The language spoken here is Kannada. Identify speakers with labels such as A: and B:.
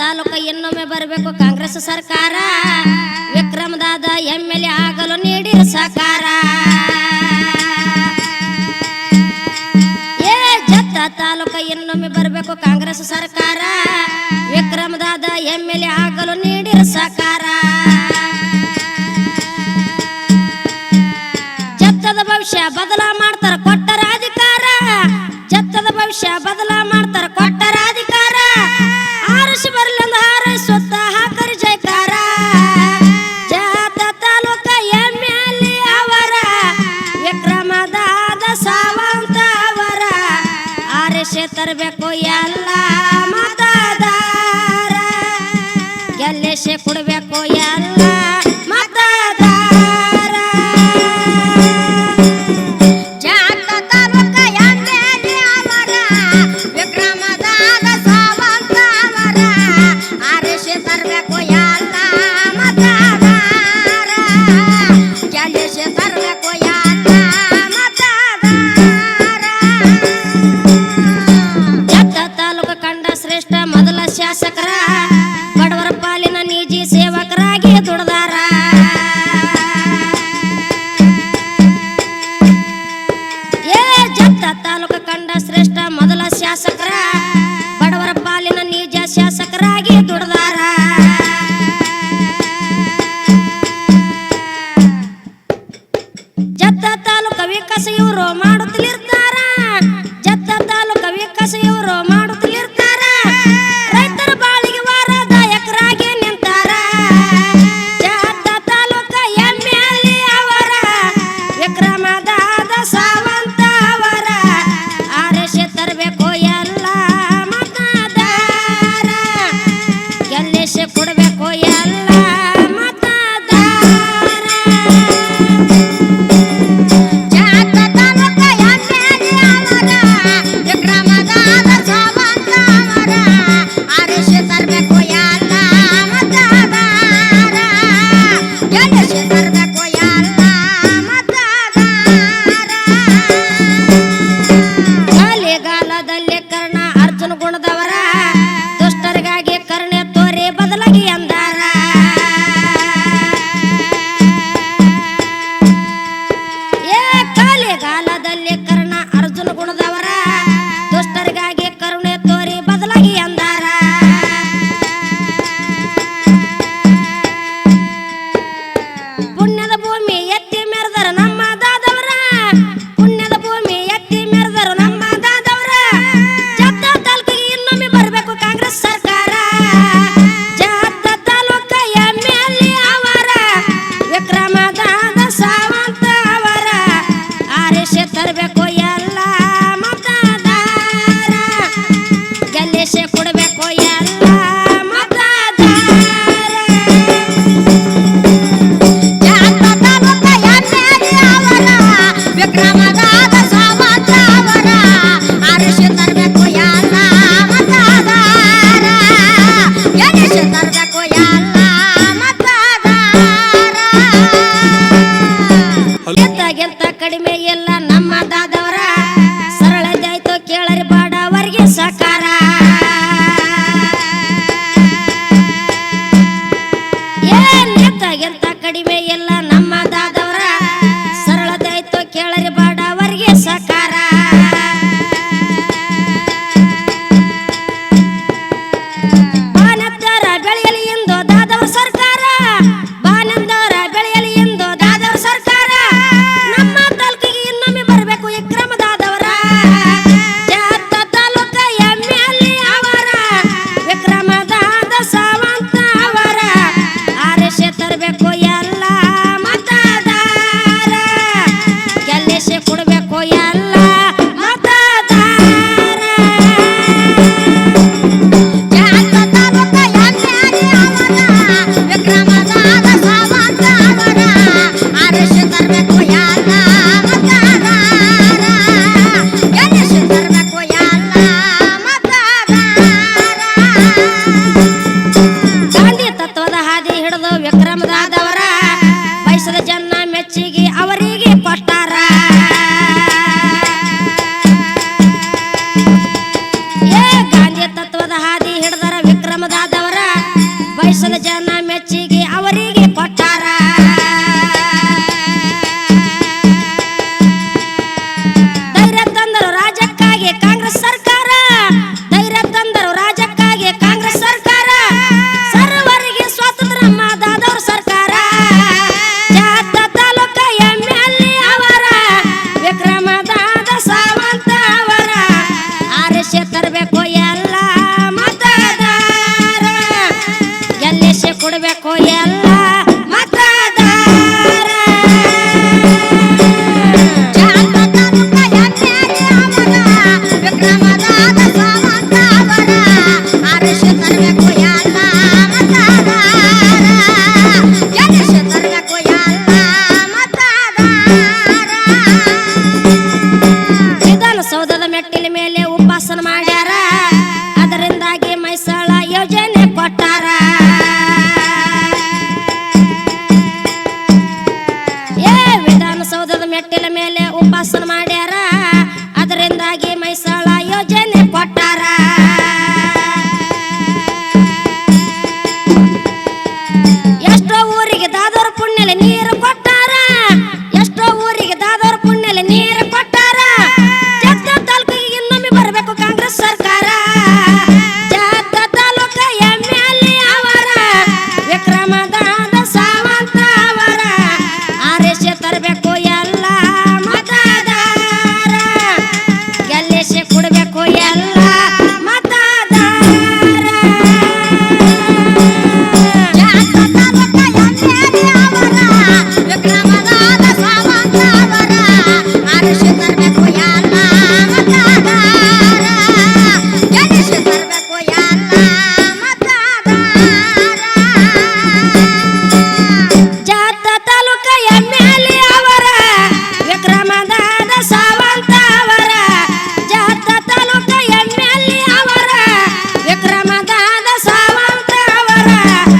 A: ತಾಲೂಕ ಇನ್ನೊಮ್ಮೆ ಬರಬೇಕು ಕಾಂಗ್ರೆಸ್ ಸರ್ಕಾರ. ವಿಕ್ರಮದಾದ ಎಂ ಎಲ್ ಎ ಆಗಲು ನೀಡಿ ಸಕಾರ ಏ ಜತ್ತ ತಾಲೂಕ ಇನ್ನೊಮ್ಮೆ ಬರಬೇಕು ಕಾಂಗ್ರೆಸ್ ಸರ್ಕಾರ. ವಿಕ್ರಮದಾದ ಎಂ ಎಲ್ ಎ ಆಗಲು ನೀಡಿರ ಸಕಾರ ಜತ್ತದ ಭವಿಷ್ಯ ಬದಲಾ ಮಾಡ್ತಾರ ಕೊಟ್ಟರ ಅಧಿಕಾರ. ಜತ್ತದ ಭವಿಷ್ಯ ಬದಲಾ ಮಾಡ್ತಾರ ತರಬೇಕು ಎಲ್ಲ ಮತದಾರ ಗೆಲ್ಲಿಸಿ ಕೊಡಬೇಕು
B: сокра. করবে কই ಎಲ್ಲ
A: ನಮ್ಮ ದಾದವರ ತತ್ವದ ಹಾದಿ ಹಿಡಿದು ವಿಕ್ರಮದಾದವರ ಜನ ಮೆಚ್ಚಿಗೆ ಕಟ್ಟೆಲ ಮೇಲೆ Yeah.